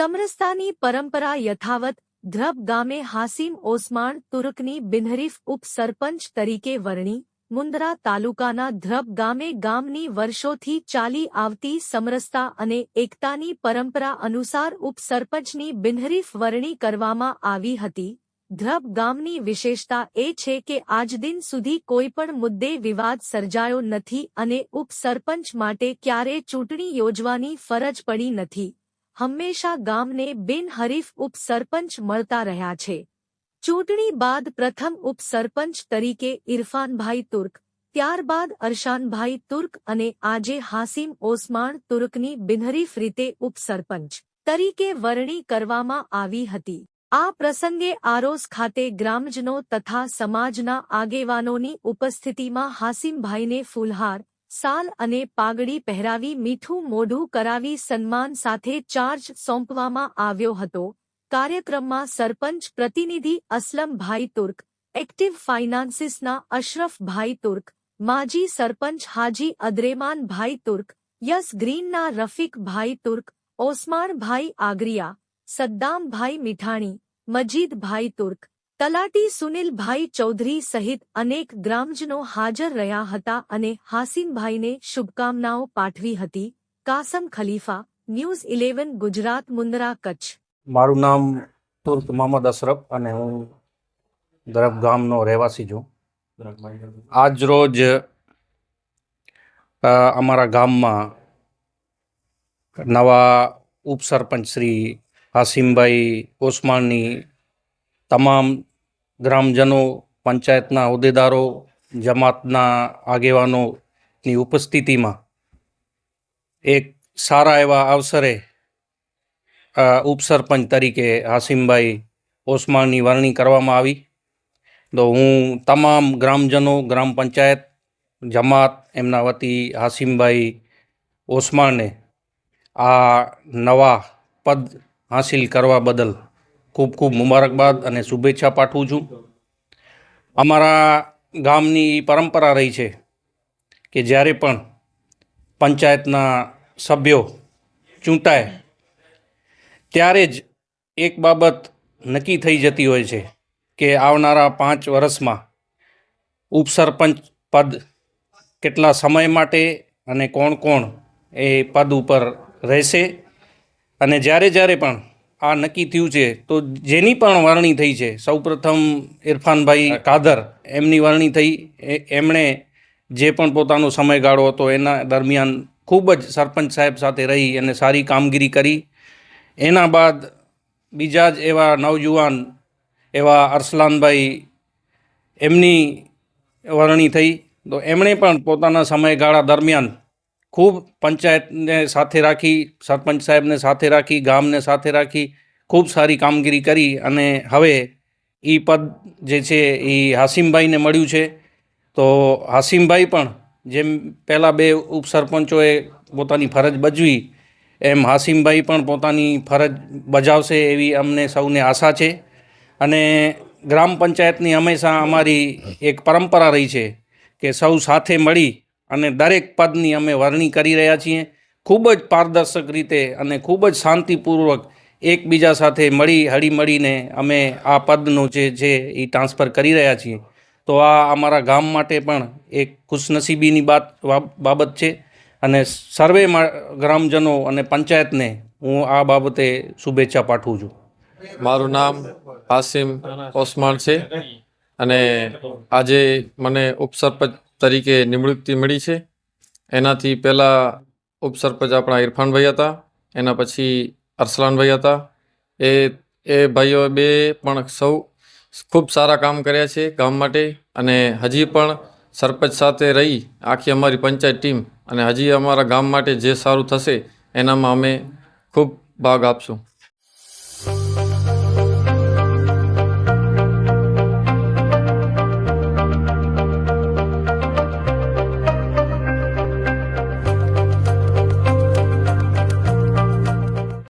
સમરસતાની પરંપરા યથાવત, ધ્રબ ગામે હાસિમ ઓસમાણ તુર્કની બિનહરીફ ઉપસરપંચ તરીકે વરણી મુન્દ્રા તાલુકાના ધ્રબ ગામે ગામની વર્ષોથી ચાલી આવતી સમરસતા અને એકતાની પરંપરા અનુસાર ઉપસરપંચની બિનહરીફ વરણી કરવામાં આવી હતી. ધ્રબ ગામની વિશેષતા એ છે કે આજ દિન સુધી કોઈપણ મુદ્દે વિવાદ સર્જાયો નથી અને ઉપસરપંચ માટે ક્યારે ચૂંટણી યોજવાની ફરજ પડી નથી. હંમેશા ગામને બિનહરીફ ઉપસરપંચ મળતા રહ્યા છે. ચૂંટણી બાદ પ્રથમ ઉપસરપંચ તરીકે ઇરફાનભાઈ તુર્ક, ત્યારબાદ અરશાનભાઈ તુર્ક અને આજે હાસિમ ઓસમાણ તુર્કની બિનહરીફ રીતે ઉપસરપંચ તરીકે વરણી કરવામાં આવી હતી. આ પ્રસંગે આરોસ ખાતે ગ્રામજનો તથા સમાજના આગેવાનોની ઉપસ્થિતિમાં હાસિમભાઈને ફૂલહાર સાલ અને પાગડી પહેરાવી મીઠું મોઢું કરાવી સન્માન સાથે ચાર્જ સોંપવામાં આવ્યો હતો. કાર્યક્રમમાં સરપંચ પ્રતિનિધિ અસલમભાઈ તુર્ક, એક્ટિવ ફાઇનાન્સીસના અશરફભાઈ તુર્ક, માજી સરપંચ હાજી અદ્રેમાનભાઈ તુર્ક, યસ ગ્રીનના રફીકભાઈ તુર્ક, ઓસ્માનભાઈ આગરિયા, સદ્દામભાઈ મીઠાણી, મજીદભાઈ તુર્ક તલાટી સુનિલભાઈ ચૌધરી સહિત અનેક ગ્રામજનો હાજર રહ્યા હતા અને હાસિનભાઈને શુભકામનાઓ પાઠવી હતી. Kasam Khalifa, news eleven, Gujarat, Mundra, Kutch. મારું નામ તુર્ક મોહમ્મદ અશરફ અને હું દરબ ગામનો રહેવાસી છું. આજ રોજ અમારા ગામમાં નવા ઉપસરપંચ શ્રી હાસિમભાઈ ઓસમાનની તમામ ગ્રામજનો, પંચાયતના હોદ્દેદારો, જમાતના આગેવાનોની ઉપસ્થિતિમાં એક સારા એવા અવસરે ઉપસરપંચ તરીકે હાસિમભાઈ ઓસમાણની વરણી કરવામાં આવી. તો હું તમામ ગ્રામજનો, ગ્રામ પંચાયત, જમાત, એમના વતી હાસિમભાઈ ઓસમાણને આ નવા પદ હાંસિલ કરવા બદલ ખૂબ ખૂબ મુબારકબાદ અને શુભેચ્છા પાઠવું છું. અમારા ગામની પરંપરા રહી છે કે જ્યારે પણ પંચાયતના સભ્યો ચૂંટાય, ત્યારે જ એક બાબત નક્કી થઈ જતી હોય છે કે આવનારા પાંચ વર્ષમાં ઉપસરપંચ પદ કેટલા સમય માટે અને કોણ કોણ એ પદ ઉપર રહેશે. અને જ્યારે જ્યારે પણ આ નક્કી થયું છે. તો જેની પણ વરણી થઈ છે સૌપ્રથમ ઇરફાનભાઈ કાદર એમની વરણી થઈ. એમણે જે પણ પોતાનો સમયગાળો હતો એના દરમિયાન ખૂબ જ સરપંચ સાહેબ સાથે રહી અને સારી કામગીરી કરી. એના બાદ બીજા જ એવા નવયુવાન એવા અરસલાનભાઈ એમની વરણી થઈ. તો એમણે પણ પોતાના સમયગાળા દરમિયાન ખૂબ પંચાયતને સાથે રાખી, સરપંચ સાહેબને સાથે રાખી, ગામને સાથે રાખી, ખૂબ સારી કામગીરી કરી અને હવે એ પદ જે છે એ હાસિમભાઈને મળ્યું છે. તો હાસિમભાઈ પણ જેમ પહેલાં બે ઉપસરપંચોએ પોતાની ફરજ બજવી, એમ હાસિમભાઈ પણ પોતાની ફરજ બજાવશે એવી અમને સૌને આશા છે. અને ગ્રામ પંચાયતની હંમેશા અમારી એક પરંપરા રહી છે કે સૌ સાથે મળી અને દરેક પદની અમે વરણી કરી રહ્યા છીએ. ખૂબ જ પારદર્શક રીતે અને ખૂબ જ શાંતિપૂર્વક એકબીજા સાથે મળી હળી મળીને અમે આ પદનું જે છે એ ટ્રાન્સફર કરી રહ્યા છીએ. તો આ અમારા ગામ માટે પણ એક ખુશનસીબીની બાત બાબત છે. અને સર્વે ગ્રામજનો અને પંચાયતને હું આ બાબતે શુભેચ્છા પાઠવું છું. મારું નામ હાસિમ ઓસમાન છે. અને આજે મને ઉપસરપંચ તરીકે નિમણૂકતી મળી છે. એનાથી પહેલાં ઉપસરપંચ આપણા ઇરફાનભાઈ હતા, એના પછી અરસલાનભાઈ હતા. એ એ ભાઈઓ બે પણ સૌ ખૂબ સારા કામ કર્યા છે ગામ માટે અને હજી પણ સરપંચ સાથે રહી આખી અમારી પંચાયત ટીમ અને હજી અમારા ગામ માટે જે સારું થશે એનામાં અમે ખૂબ ભાગ આપશું.